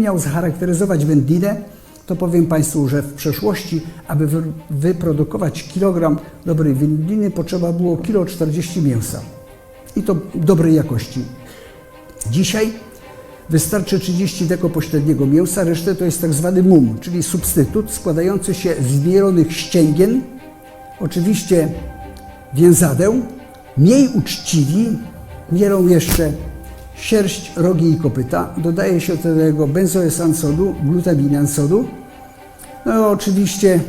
miał zacharakteryzować wędlinę, to powiem Państwu, że w przeszłości, aby wy, wyprodukować kilogram dobrej wędliny, potrzeba było kilo 40 mięsa. I to dobrej jakości. Dzisiaj wystarczy 30 deko pośredniego mięsa, resztę to jest tak zwany mum, czyli substytut składający się z mielonych ścięgien, oczywiście więzadeł. Mniej uczciwi mielą jeszcze sierść, rogi i kopyta. Dodaje się do tego benzoesan sodu, glutaminę sodu. No i oczywiście,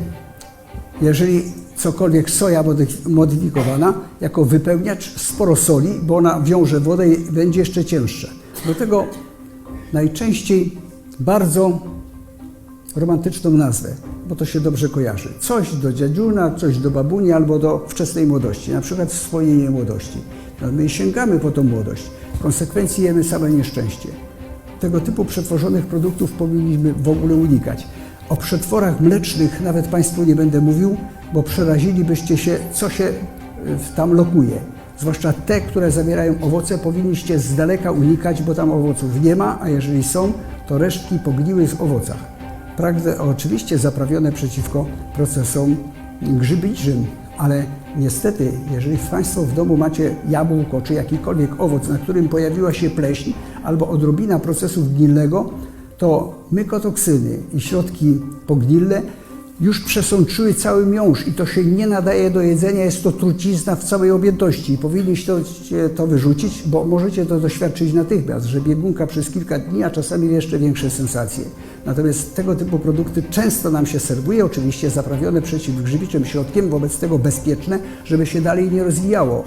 jeżeli cokolwiek soja modyf- modyfikowana, jako wypełniacz sporo soli, bo ona wiąże wodę i będzie jeszcze cięższa. Do tego najczęściej bardzo romantyczną nazwę, bo to się dobrze kojarzy. Coś do dziadziuna, coś do babuni albo do wczesnej młodości, na przykład wspomnienie młodości. No my sięgamy po tą młodość. W konsekwencji jemy same nieszczęście. Tego typu przetworzonych produktów powinniśmy w ogóle unikać. O przetworach mlecznych nawet Państwu nie będę mówił, bo przerazilibyście się, co się y, tam lokuje. Zwłaszcza te, które zawierają owoce, powinniście z daleka unikać, bo tam owoców nie ma, a jeżeli są, to resztki pogniłych owocach. Pragnę oczywiście zaprawione przeciwko procesom grzybiczym, ale niestety, jeżeli Państwo w domu macie jabłko czy jakikolwiek owoc, na którym pojawiła się pleśń albo odrobina procesu gnilnego, to mykotoksyny i środki pognilne już przesączyły cały miąższ i to się nie nadaje do jedzenia, jest to trucizna w całej objętości i powinniście to wyrzucić, bo możecie to doświadczyć natychmiast, że biegunka przez kilka dni, a czasami jeszcze większe sensacje. Natomiast tego typu produkty często nam się serwuje, oczywiście zaprawione przeciwgrzybiczym środkiem, wobec tego bezpieczne, żeby się dalej nie rozwijało.